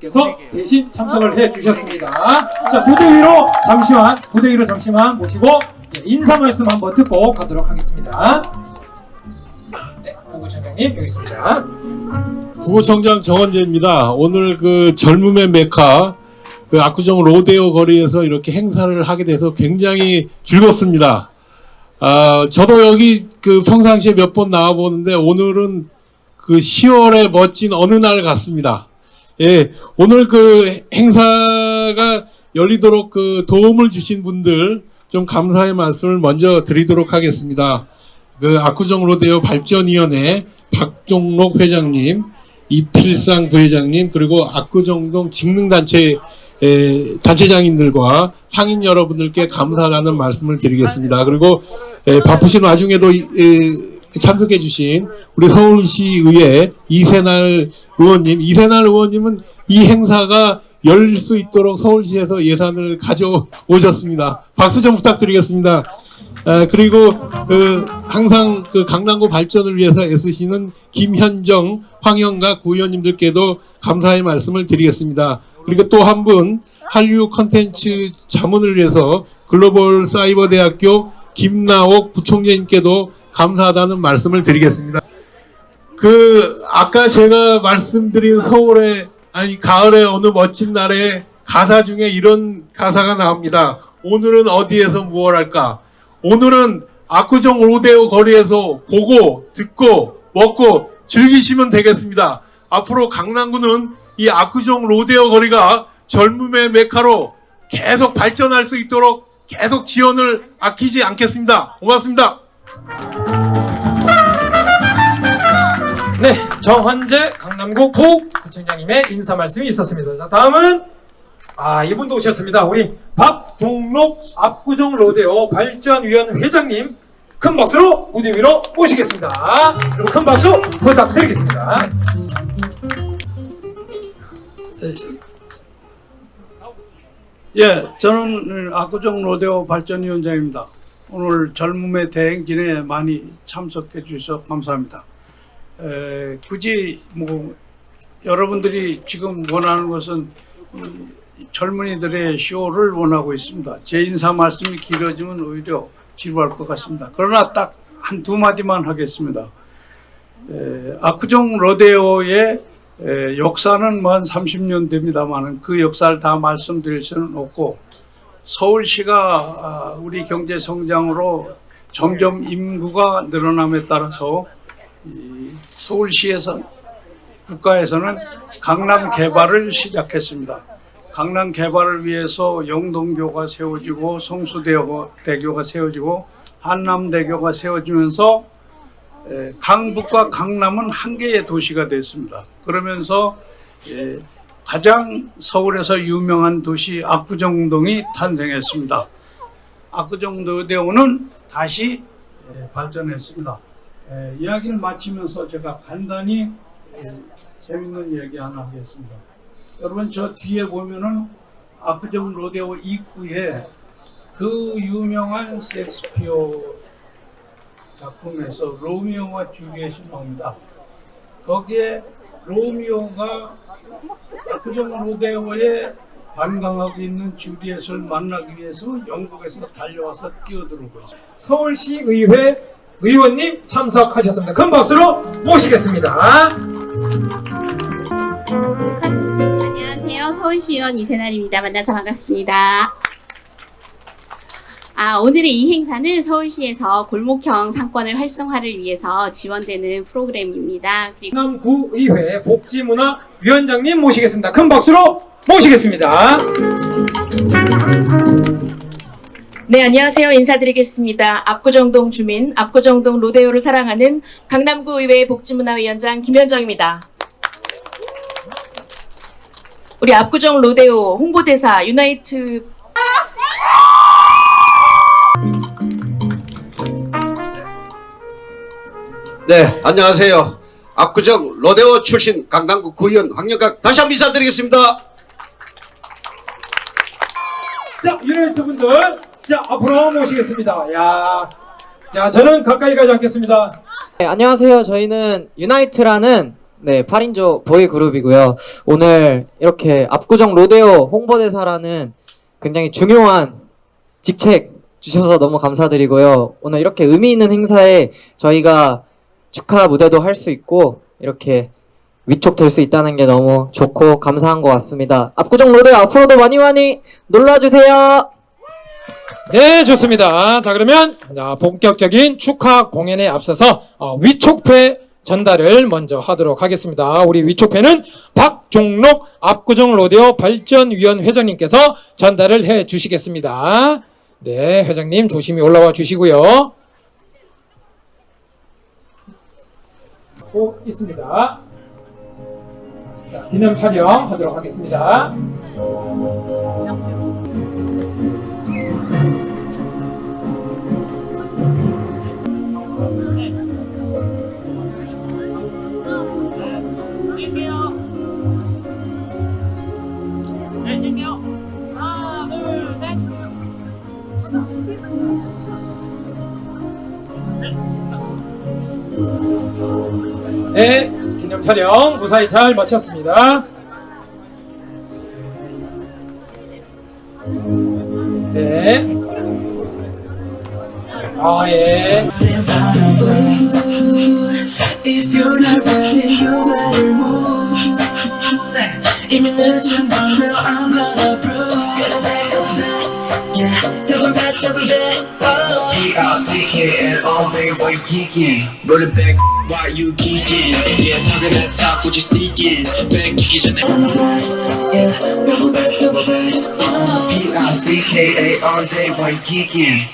께서 대신 참석을 해 주셨습니다. 자 무대 위로 잠시만 무대 위로 잠시만 모시고 예, 인사 말씀 한번 듣고 가도록 하겠습니다. 네, 부부총장님 여기 있습니다. 부구청장 정원재입니다. 오늘 그 젊음의 메카 그 압구정 로데오 거리에서 이렇게 행사를 하게 돼서 굉장히 즐겁습니다. 아, 저도 여기 그 평상시에 몇 번 나와 보는데 오늘은 그 10월의 멋진 어느 날 같습니다. 예, 오늘 그 행사가 열리도록 그 도움을 주신 분들 좀 감사의 말씀을 먼저 드리도록 하겠습니다. 그 압구정 로데오 발전위원회 박종록 회장님, 이필상 부회장님 그리고 압구정동 직능단체 에, 단체장님들과 상인 여러분들께 감사하다는 말씀을 드리겠습니다. 그리고 에, 바쁘신 와중에도 이- 에, 참석해 주신 우리 서울시의회 이세날 의원님, 이세날 의원님은 이 행사가 열릴 수 있도록 서울시에서 예산을 가져오셨습니다. 박수 좀 부탁드리겠습니다. 아, 그리고 그 항상 그 강남구 발전을 위해서 애쓰시는 김현정 황영가 구의원님들께도 감사의 말씀을 드리겠습니다. 그리고 또 한 분 한류 컨텐츠 자문을 위해서 글로벌 사이버 대학교 김나옥 부총재님께도 감사하다는 말씀을 드리겠습니다. 그 아까 제가 말씀드린 서울의 아니 가을의 어느 멋진 날에 가사 중에 이런 가사가 나옵니다. 오늘은 어디에서 무얼 할까? 오늘은 압구정 로데오 거리에서 보고 듣고 먹고 즐기시면 되겠습니다. 앞으로 강남구는 이 압구정 로데오 거리가 젊음의 메카로 계속 발전할 수 있도록 계속 지원을 아끼지 않겠습니다. 고맙습니다. 네, 정환재 강남구 부구청장님의 인사 말씀이 있었습니다. 자 다음은 아 이분도 오셨습니다. 우리 박종록 압구정 로데오 발전위원 회장님 큰 박수로 무대 위로 모시겠습니다. 그리고 큰 박수 부탁드리겠습니다. 예, 저는 압구정 로데오 발전위원장입니다. 오늘 젊음의 대행진에 많이 참석해 주셔서 감사합니다. 에, 굳이 뭐 여러분들이 지금 원하는 것은 이 젊은이들의 쇼를 원하고 있습니다. 제 인사 말씀이 길어지면 오히려 지루할 것 같습니다. 그러나 딱 한 두 마디만 하겠습니다. 에, 압구정 로데오의 에, 역사는 뭐한 30년 됩니다만 그 역사를 다 말씀드릴 수는 없고 서울시가 아, 우리 경제 성장으로 점점 인구가 늘어남에 따라서 이 서울시에서 국가에서는 강남 개발을 시작했습니다. 강남 개발을 위해서 영동교가 세워지고 성수대교가 세워지고 한남대교가 세워지면서 에, 강북과 강남은 한 개의 도시가 됐습니다. 그러면서 에, 가장 서울에서 유명한 도시 압구정동이 탄생했습니다. 압구정도대원은 다시 에, 발전했습니다. 에, 이야기를 마치면서 제가 간단히 에, 재밌는 이야기 하나 하겠습니다. 여러분 저 뒤에 보면은 압구정 로데오 입구에 그 유명한 셰익스피어 작품에서 로미오와 주리엣이 나옵니다. 거기에 로미오가 압구정 로데오에 관광하고 있는 주리엣을 만나기 위해서 영국에서 달려와서 뛰어들어오고 있습니다. 서울시 의회 의원님 참석하셨습니다. 큰 박수로 모시겠습니다. 안녕하세요. 서울시의원 이세날입니다. 만나서 반갑습니다. 아, 오늘의 이 행사는 서울시에서 골목형 상권을 활성화를 위해서 지원되는 프로그램입니다. 그리고 강남구 의회 복지문화위원장님 모시겠습니다. 큰 박수로 모시겠습니다. 네, 안녕하세요. 인사드리겠습니다. 압구정동 주민, 압구정동 로데오를 사랑하는 강남구 의회 복지문화위원장 김현정입니다. 우리 압구정 로데오 홍보대사 유나이트 네, 안녕하세요. 압구정 로데오 출신 강남구 구의원 황영각 다시 한번 인사드리겠습니다. 자, 유나이트 분들, 자, 앞으로 모시겠습니다. 야, 자, 저는 가까이 가지 않겠습니다. 네, 안녕하세요. 저희는 유나이트라는 네, 8인조 보이 그룹이고요. 오늘 이렇게 압구정 로데오 홍보대사라는 굉장히 중요한 직책 주셔서 너무 감사드리고요. 오늘 이렇게 의미 있는 행사에 저희가 축하 무대도 할 수 있고 이렇게 위촉될 수 있다는 게 너무 좋고 감사한 것 같습니다. 압구정 로데오 앞으로도 많이 많이 놀러주세요. 네, 좋습니다. 자, 그러면 자, 본격적인 축하 공연에 앞서서 어, 위촉패 전달을 먼저 하도록 하겠습니다. 우리 위촉패는 박종록 압구정 로데오 발전위원 회장님께서 전달을 해 주시겠습니다. 네, 회장님 조심히 올라와 주시고요. 또 있습니다. 자, 기념 촬영하도록 하겠습니다. 네, 기념 촬영 무사히 잘 마쳤습니다. 네. 아, 예. 이미 늦은 걸 girl, I'm gonna prove. Yeah, double back, double back. Oh. B-I-C-K-N all day while geeking Roll it back while you geeking Yeah, talking that talk, what you seeking Back geeky 전에 Yeah, double back, double back. Oh. B-I-C-K-A all day while geeking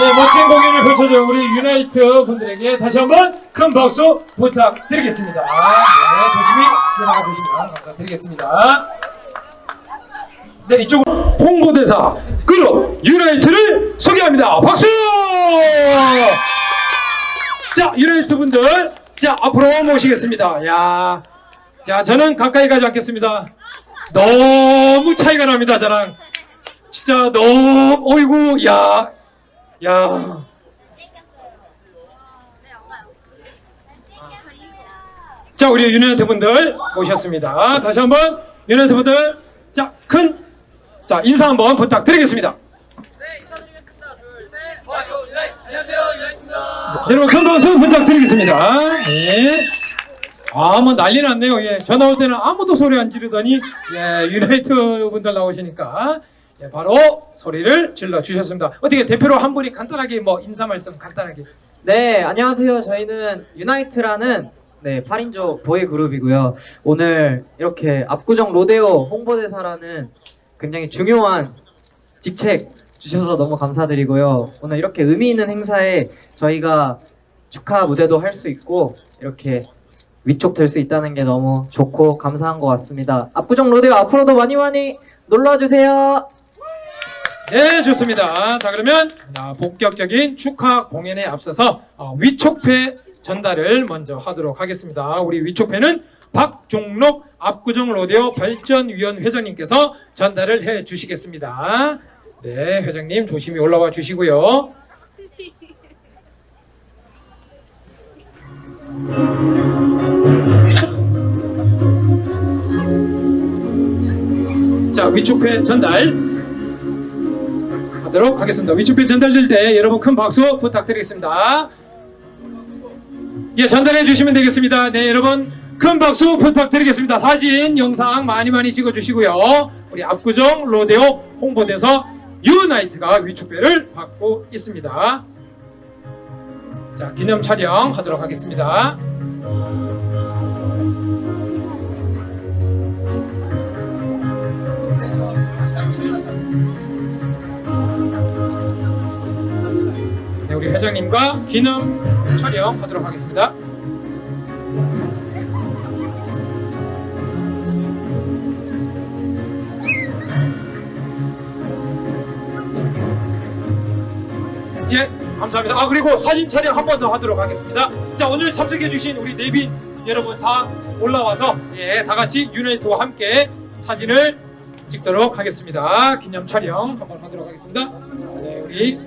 네, 멋진 공연을 펼쳐준 우리 유나이트 분들에게 다시 한번 큰 박수 부탁드리겠습니다. 네, 조심히 들어가 주시면 감사드리겠습니다. 네, 이쪽으로 홍보대사 그룹 유나이트를 소개합니다. 박수! 자, 유나이트 분들, 자, 앞으로 모시겠습니다. 야, 자, 저는 가까이 가지 않겠습니다. 너무 차이가 납니다, 저랑. 진짜 너무, 어이구, 야, 야. 자, 우리 유나이트 분들 모셨습니다. 다시 한번 유나이트 분들, 자, 큰, 자, 인사 한번 부탁드리겠습니다. 여러분 큰 박수 부탁드리겠습니다. 네. 아, 뭐 난리 났네요. 예. 전화 올 때는 아무도 소리 안 지르더니, 예, 유나이트 분들 나오시니까, 예, 바로 소리를 질러 주셨습니다. 어떻게 대표로 한 분이 간단하게 뭐 인사 말씀 간단하게. 네, 안녕하세요. 저희는 유나이트라는 네, 8인조 보이 그룹이고요. 오늘 이렇게 압구정 로데오 홍보대사라는 굉장히 중요한 직책 주셔서 너무 감사드리고요. 오늘 이렇게 의미 있는 행사에 저희가 축하 무대도 할 수 있고 이렇게 위촉 될 수 있다는 게 너무 좋고 감사한 것 같습니다. 압구정 로데오 앞으로도 많이 많이 놀러 주세요. 네, 좋습니다. 자, 그러면 자, 본격적인 축하 공연에 앞서서 어, 위촉패 전달을 먼저 하도록 하겠습니다. 우리 위촉패는 박종록 압구정 로데오 발전위원 회장님께서 전달을 해 주시겠습니다. 네, 회장님 조심히 올라와 주시고요. 자, 위촉패 전달 하도록 하겠습니다. 위촉표 전달될 때 여러분 큰 박수 부탁드리겠습니다. 예, 전달해 주시면 되겠습니다. 네, 여러분 큰 박수 부탁드리겠습니다. 사진, 영상 많이 많이 찍어 주시고요. 우리 압구정 로데오 홍보대사 유나이트가 위촉표를 받고 있습니다. 자, 기념 촬영 하도록 하겠습니다. 네, 우리 회장님과 기념 촬영 하도록 하겠습니다. 감사합니다. 아 그리고 사진 촬영 한 번 더 하도록 하겠습니다. 자 오늘 참석해주신 우리 내빈 여러분 다 올라와서 예, 다 같이 유나이트와 함께 사진을 찍도록 하겠습니다. 기념 촬영 한번 하도록 하겠습니다. 네, 우리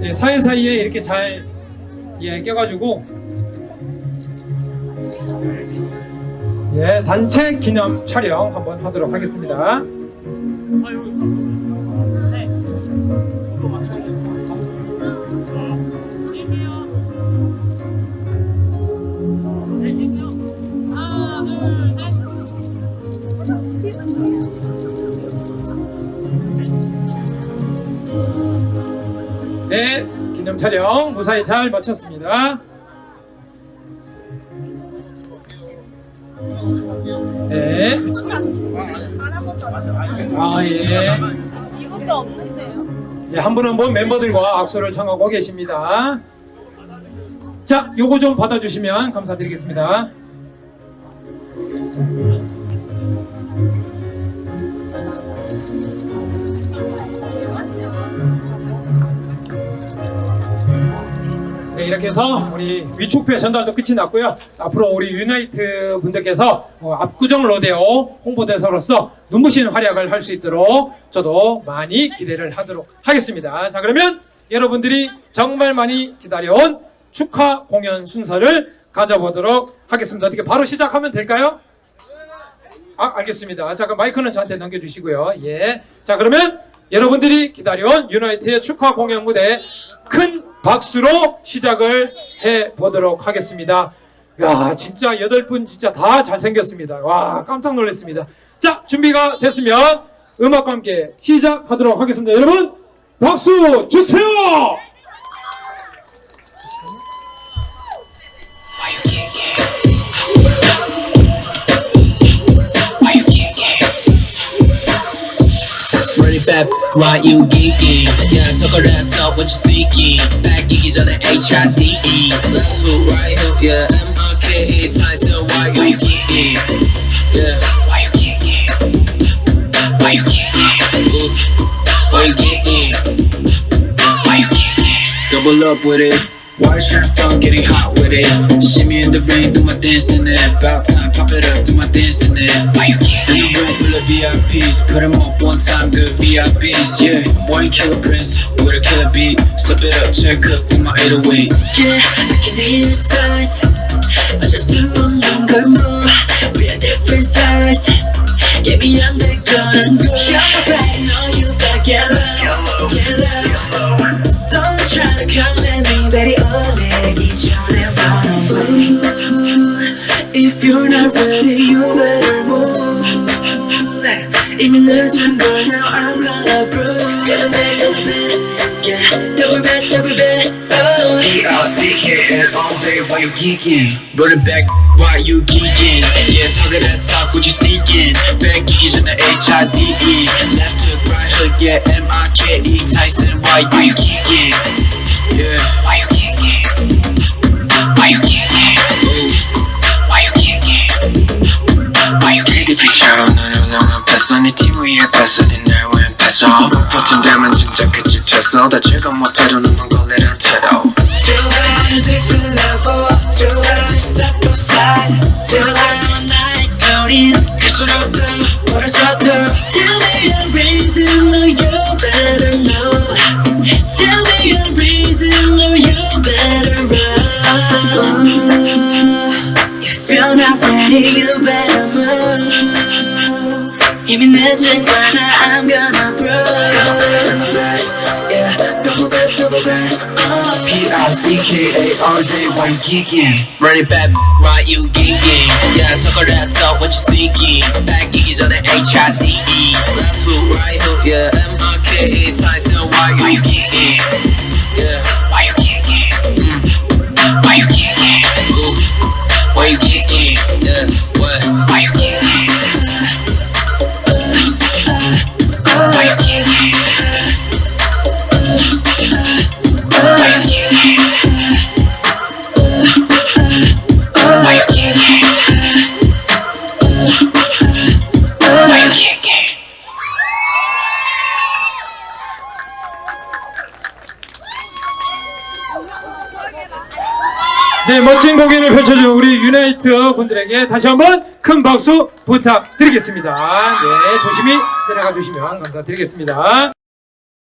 네, 사이 사이에 이렇게 잘 예, 껴가지고 예, 단체 기념 촬영 한번 하도록 하겠습니다. 촬영 무사히 잘 마쳤습니다. 네. 아, 예. 이것도 없는데요. 예, 한 분은 뭐 멤버들과 악수를 청하고 계십니다. 자, 요거 좀 받아주시면 감사드리겠습니다. 이렇게 해서 우리 위촉표 전달도 끝이 났고요. 앞으로 우리 유나이트 분들께서 어, 압구정 로데오 홍보대사로서 눈부신 활약을 할 수 있도록 저도 많이 기대를 하도록 하겠습니다. 자, 그러면 여러분들이 정말 많이 기다려온 축하 공연 순서를 가져보도록 하겠습니다. 어떻게 바로 시작하면 될까요? 아, 알겠습니다. 자, 그럼 마이크는 저한테 넘겨주시고요. 예. 자, 그러면 여러분들이 기다려온 유나이트의 축하 공연 무대 큰 박수로 시작을 해 보도록 하겠습니다. 야, 진짜 여덟 분 진짜 다 잘생겼습니다. 와, 깜짝 놀랐습니다. 자, 준비가 됐으면 음악과 함께 시작하도록 하겠습니다. 여러분, 박수 주세요! Run it back, why you geeking? Yeah, talk a that talk, what you seeking? Back geeky 전에 H-I-D-E Left foot, right hook, yeah M-I-K-E Tyson, why you geeking? Yeah Why you geeking? Why you geeking? Ooh, Why you geeking? Why you geeking? Double up with it Watch her fun, getting hot with it. See me in the rain, do my dance in it. About time, pop it up, do my dance in it. Why you? In the room full of VIPs, put 'em up one time, good VIPs. Yeah, boy, killer prince with a killer beat. Slip it up, check up with my 808. Yeah, I can hear your size. you're not ready, you better move. 이미 늦은 걸 now I'm gonna prove. Yeah, double back, double back. Oh. E-R-C-K-S all day while you geeking Run it back, why you geeking? Yeah, talking that talk, what you seeking? Back geeks in the H-I-D-E Left hook, right hook, yeah, M-I-K-E Tyson, why you geeking? Yeah, why you geeking? Why you geeking? 피처럼 눈을 넘어 뺐어 네팀 위에 뺐어 네날 왜 뺐어 버튼 되면 진짜 끝이 됐어 다 즐거 못해도 눈만 걸리는 태도 To on a 이미 늦은 걸나 I'm gonna prove Yeah, double back, double back oh. P-I-C-K-A all day while you geeking Run it back, why you geeking? Yeah, talk all that talk, what you seeking? Back geeky 전에 H-I-D-E Left foot, right hook, yeah M-I-K-E Tyson, why you geeking? Yeah, why you geeking? Mm. Why you geeking? 네, 멋진 공연을 펼쳐준 우리 유나이트 분들에게 다시 한번 큰 박수 부탁드리겠습니다. 네, 조심히 내려가 주시면 감사드리겠습니다.